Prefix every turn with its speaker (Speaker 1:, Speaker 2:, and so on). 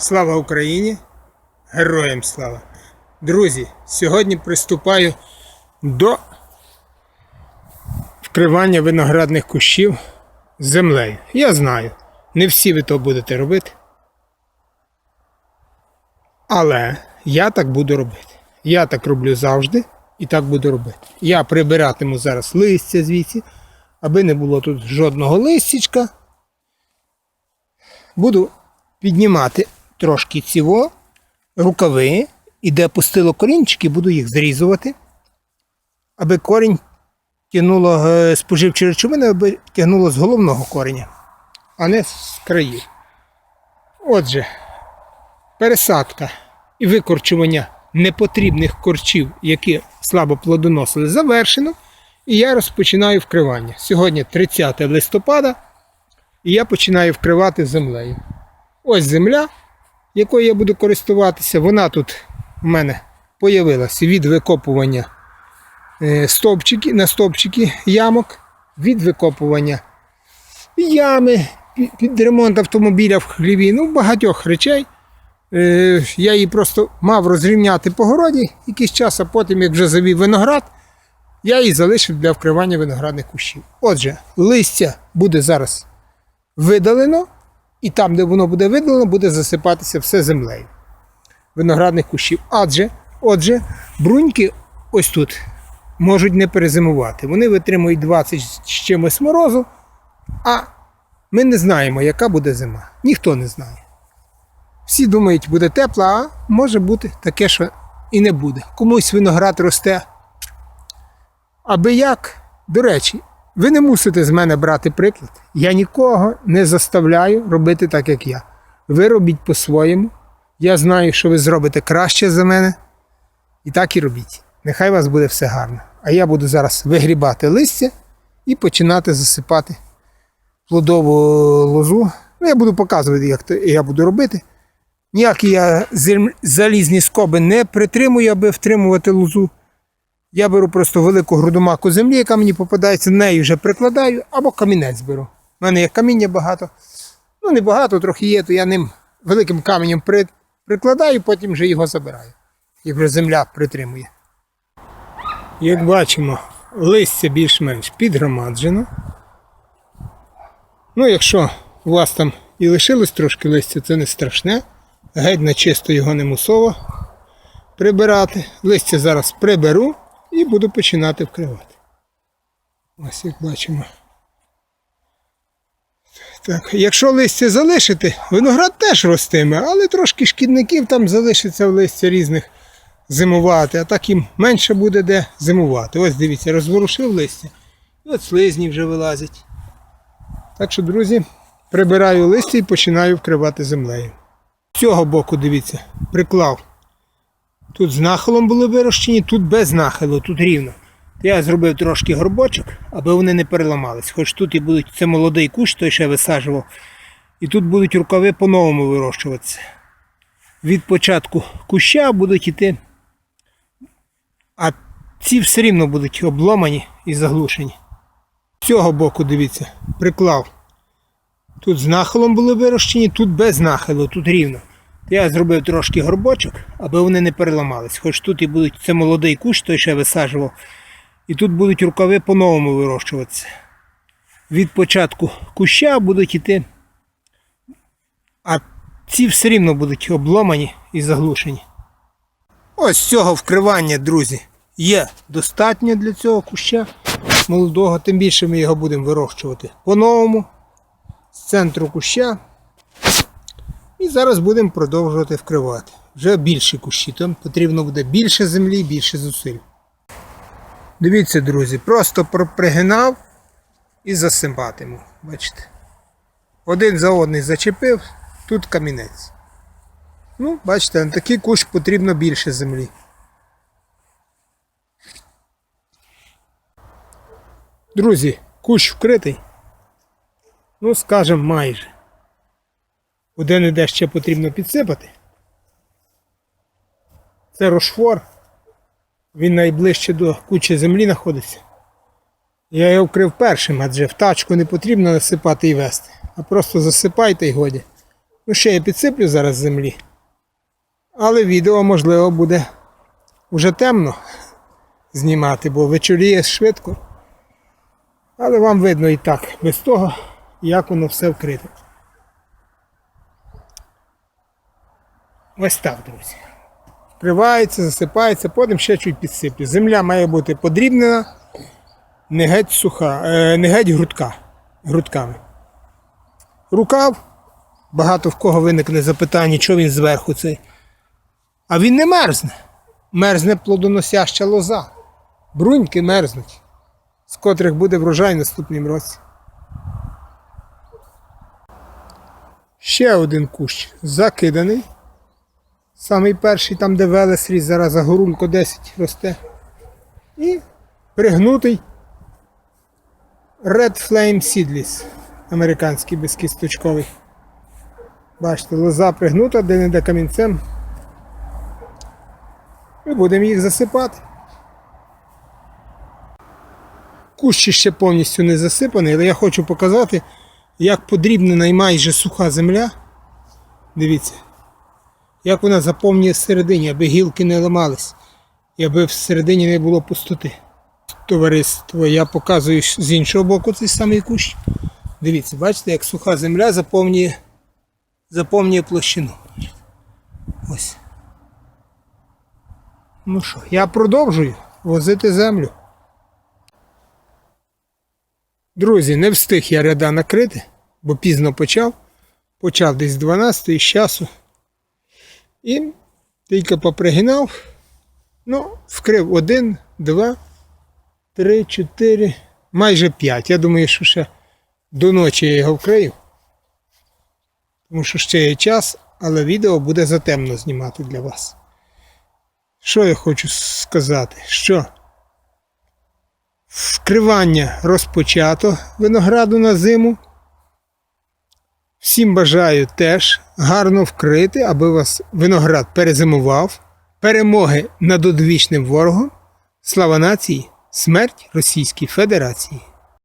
Speaker 1: Слава Україні! Героям слава! Друзі, сьогодні приступаю до вкривання виноградних кущів землею. Я знаю, не всі ви то будете робити. Але я так буду робити. Я так роблю завжди і так буду робити. Я прибиратиму зараз листя звідси, аби не було тут жодного листячка. Буду піднімати трошки цього рукави, і де пустило корінчики, буду їх зрізувати, аби корінь тягнуло е, споживчі речовини, аби тягнуло з головного кореня, а не з країв. Отже, пересадка і викорчування непотрібних корчів, які слабо плодоносили, завершено. І я розпочинаю вкривання. Сьогодні 30 листопада, і я починаю вкривати землею. Ось земля, якою я буду користуватися. Вона тут у мене появилася від викопування е, стовпчики, на стовпчики ямок, від викопування ями, під ремонт автомобіля в хліві, ну багатьох речей. Е, Я її просто мав розрівняти по городі якийсь час, а потім, як вже завів виноград, я її залишив для вкривання виноградних кущів. Отже, листя буде зараз видалено, і там, де воно буде видалено, буде засипатися все землею виноградних кущів. Адже, отже, бруньки ось тут можуть не перезимувати. Вони витримують 20 з чимось морозу, а ми не знаємо, яка буде зима. Ніхто не знає. Всі думають, буде тепло, а може бути таке, що і не буде. Комусь виноград росте. Аби як, до речі, ви не мусите з мене брати приклад. Я нікого не заставляю робити так, як я. Ви робіть по-своєму. Я знаю, що ви зробите краще за мене. І так і робіть. Нехай у вас буде все гарно. А я буду зараз вигрібати листя і починати засипати плодову лозу. Ну, я буду показувати, як то я буду робити. Ніякі я залізні скоби не притримую, аби втримувати лозу. Я беру просто велику грудомаку землі, яка мені попадається, нею вже прикладаю, або камінець беру. У мене є каміння багато. Ну, не багато, трохи є, то я ним великим каменем при, прикладаю, потім вже його забираю. Як вже земля притримує. Як бачимо, листя більш-менш підгромаджено. Ну, якщо у вас там і лишилось трошки листя, це не страшне. Геть на чисто його не мусово прибирати. Листя зараз приберу і буду починати вкривати. Ось як бачимо. Так, якщо листя залишити, виноград теж ростиме, але трошки шкідників там залишиться в листя різних зимувати, а так їм менше буде де зимувати. Ось дивіться, розворушив листя. І от слизні вже вилазять. Так що, друзі, прибираю листя і починаю вкривати землею. З цього боку, дивіться, приклав. Тут з нахилом були вирощені, тут без нахилу, тут рівно. Я зробив трошки горбочок, аби вони не переламались. Хоч тут і будуть, це молодий кущ, той ще висаджував. І тут будуть рукави по-новому вирощуватися. Від початку куща будуть йти, а ці все рівно будуть обломані і заглушені. З цього боку, дивіться, приклав. Тут з нахилом були вирощені, тут без нахилу, тут рівно. Я зробив трошки горбочок, аби вони не переламались. Хоч тут і будуть, це молодий кущ, той ще висаджував. І тут будуть рукави по-новому вирощуватися. Від початку куща будуть йти, а ці все рівно будуть обломані і заглушені. Ось цього вкривання, друзі, є достатньо для цього куща молодого, тим більше ми його будемо вирощувати по-новому з центру куща. І зараз будемо продовжувати вкривати. Вже більші кущі. Там потрібно буде більше землі, більше зусиль. Дивіться, друзі, просто пропригинав і засипатиму. Бачите? Один за одний зачепив, тут камінець. Ну, бачите, на такий кущ потрібно більше землі. Друзі, кущ вкритий. Ну, скажемо, майже. Один іде ще потрібно підсипати. Це рошфор. Він найближче до кучі землі знаходиться. Я його вкрив першим, адже в тачку не потрібно насипати і вести. А просто засипайте і годі. Ну, ще я підсиплю зараз землі. Але відео, можливо, буде вже темно знімати, бо вечоріє швидко. Але вам видно і так, без того, як воно все вкрите. Ось так, друзі. Вкривається, засипається, потім ще чуть підсиплю. Земля має бути подрібнена, не геть суха, е, не геть грудка, грудками. Рукав, багато в кого виникне запитання, що він зверху цей. А він не мерзне. Мерзне плодоносяща лоза. Бруньки мерзнуть, з котрих буде врожай наступним році. Ще один кущ закиданий. Самий перший там, де велес зараз загорунко 10 росте. І пригнутий Red Flame Seedless. Американський безкісточковий. Бачите, лоза пригнута, де не де камінцем. І будемо їх засипати. Кущ ще повністю не засипаний, але я хочу показати, як подрібнена і майже суха земля. Дивіться, як вона заповнює всередині, аби гілки не ламались, і аби всередині не було пустоти. Товариство, я показую з іншого боку цей самий кущ. Дивіться, бачите, як суха земля заповнює, заповнює площину. Ось. Ну що, я продовжую возити землю. Друзі, не встиг я ряда накрити, бо пізно почав. Почав десь з 12 з часу. І тільки попригинав. Ну, вкрив один, два, три, чотири, майже п'ять. Я думаю, що ще до ночі я його вкрию. Тому що ще є час, але відео буде затемно знімати для вас. Що я хочу сказати? Що вкривання розпочато винограду на зиму. Всім бажаю теж гарно вкрити, аби вас виноград перезимував. Перемоги над одвічним ворогом. Слава нації! Смерть Російській Федерації!